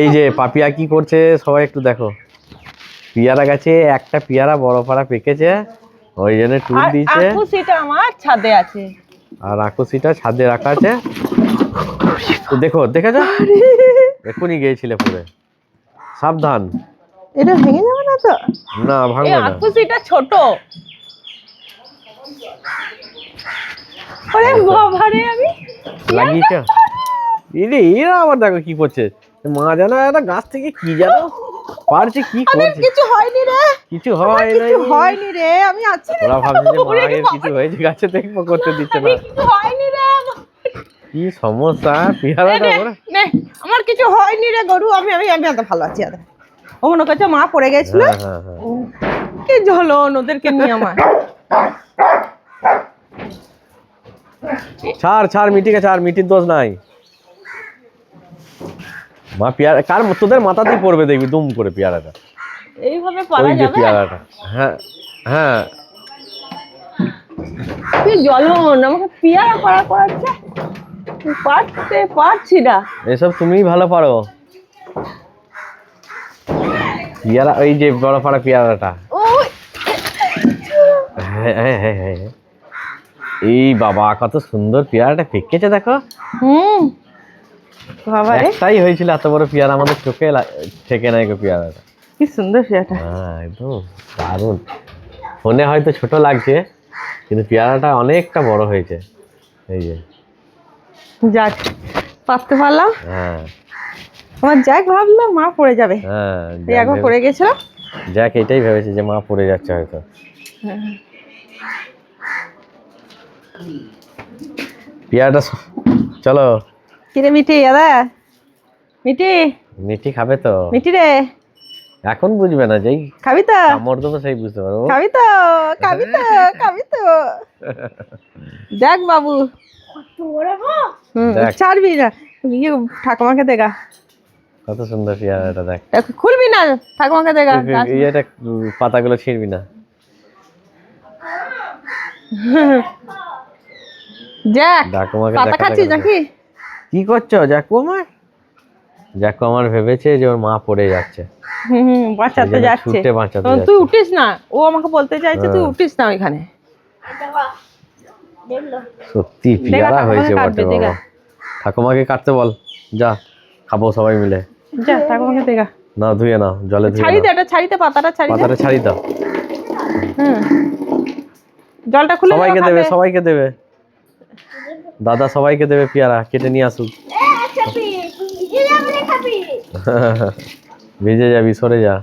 এই যে পাপিয়া কি করছে সবাই একটু দেখো। পিয়ারা গাছে একটা পিয়ারা বড় পাড়া পেকেছে ওই জন্য টুল দিয়েছে। আকুশিটা আমার ছাদে আছে। আর আকুশিটা ছাদে রাখা আছে। তো দেখো দেখেছ এক্ষুনি গিয়েছিলে পরে সাবধান। এটা ভেঙে যাবে না তো? না ভাঙবে না। আকুশিটা ছোট। ওরে বাবা রে আমি লাগিয়েছ। এরা আবার দেখো কি করছে। মা জানো একটা গাছ থেকে কি জানো? পারছে কি করছে? কিছু হয়নি রে। কিছু হয় নাই কিছু হয়নি রে আমি আছি ওরা ভাবছে যে মায়ের কিছু হয়েছে গাছে দেখব করতে দিচ্ছে না। কিছু হয়নি রে কি সমস্যা পেয়ারাটা নে, নে, আমার কিছু হয়নি রে গরু আমি আমি আমি এত ভালো আছি আদা। ও মনে করছে মা পড়ে গেছিল। হ্যাঁ হ্যাঁ হ্যাঁ। কি ঝলন ওদেরকে নিয়ে আমার। ছাড় ছাড় মিটিকে ছাড় মিটির দোষ নাই। মা পেয়ারা কার তোদের মাথাতেই পড়বে দেখবি দুম করে পেয়ারাটা। এইভাবে পারা যাবে? পেয়ারাটা। হ্যাঁ হ্যাঁ। কি জ্বলন আমাকে পিয়ারা পাড়া করাচ্ছে পারতে পারছি না। এসব তুমিই ভালো পারো। পেয়ারা ওই যে বড় পাড়া পেয়ারাটা। হ্যাঁ হ্যাঁ হ্যাঁ। এই বাবা কত সুন্দর পেয়ারাটা পেকেছে দেখো। হুম। বাবা রে। একটাই হয়েছিল এত বড় পেয়ারা আমাদের চোখে ঠেকে নাই গো পেয়ারাটা। কি সুন্দর সেটা হ্যাঁ একদম দারুণ। ফোনে হয়তো ছোট লাগছে কিন্তু পেয়ারাটা অনেকটা বড় হয়েছে। এই যে। যাক পারতে পারলাম। হ্যাঁ। আমার যাক ভাবলাম মা পড়ে যাবে। হ্যাঁ একবার পড়ে গেছিল। জ্যাক এটাই ভেবেছে যে মা পড়ে যাচ্ছে হয়তো। পেয়ারাটা স- চলো। কিরে মিটি দাদা? মিটি মিষ্টি খাবে তো। মিটি রে? এখন বুঝবে না যেই খাবি তো? কামড় দেবো সেই বুঝতে পারব। খাবি তো খাবি তো খাবি তো। দেখ বাবু। ছাড়বি না। ইয়ে ঠাকুমাকে দেখা। কত সুন্দর পেয়ারাটা দেখ। খুলবি না ঠাকুমাকে দেখা। উম, পাতাগুলো ছিঁড়বি না। দেখ পাতা খাচ্ছিস নাকি? কি করছ জাকু আমার জাকু আমার ভেবেছে যে ওর মা পড়ে যাচ্ছে। হুম বাঁচাতে যাচ্ছে। ছুটে বাঁচাতে যাচ্ছে। তুই উঠিস না ও আমাকে বলতে চাইছে তুই হ্যাঁ। উঠিস না ওইখানে। সত্যি পিয়ারা হয়েছে বটে বাবা। ঠাকুমাকে কাটতে বল যা খাব সবাই মিলে। যা ঠাকুমাকে দেখা। না ধুয়ে নাও জলে ধুয়ে ছাড়ি দে এটা ছাড়িতে পাতাটা ছাড়ি পাতাটা ছাড়ি দাও। হুম। জলটা খুলে সবাইকে দেবে সবাইকে দেবে। দাদা সবাইকে দেবে পেয়ারা কেটে নিয়ে আসুক। ভিজে যাবি সরে যা।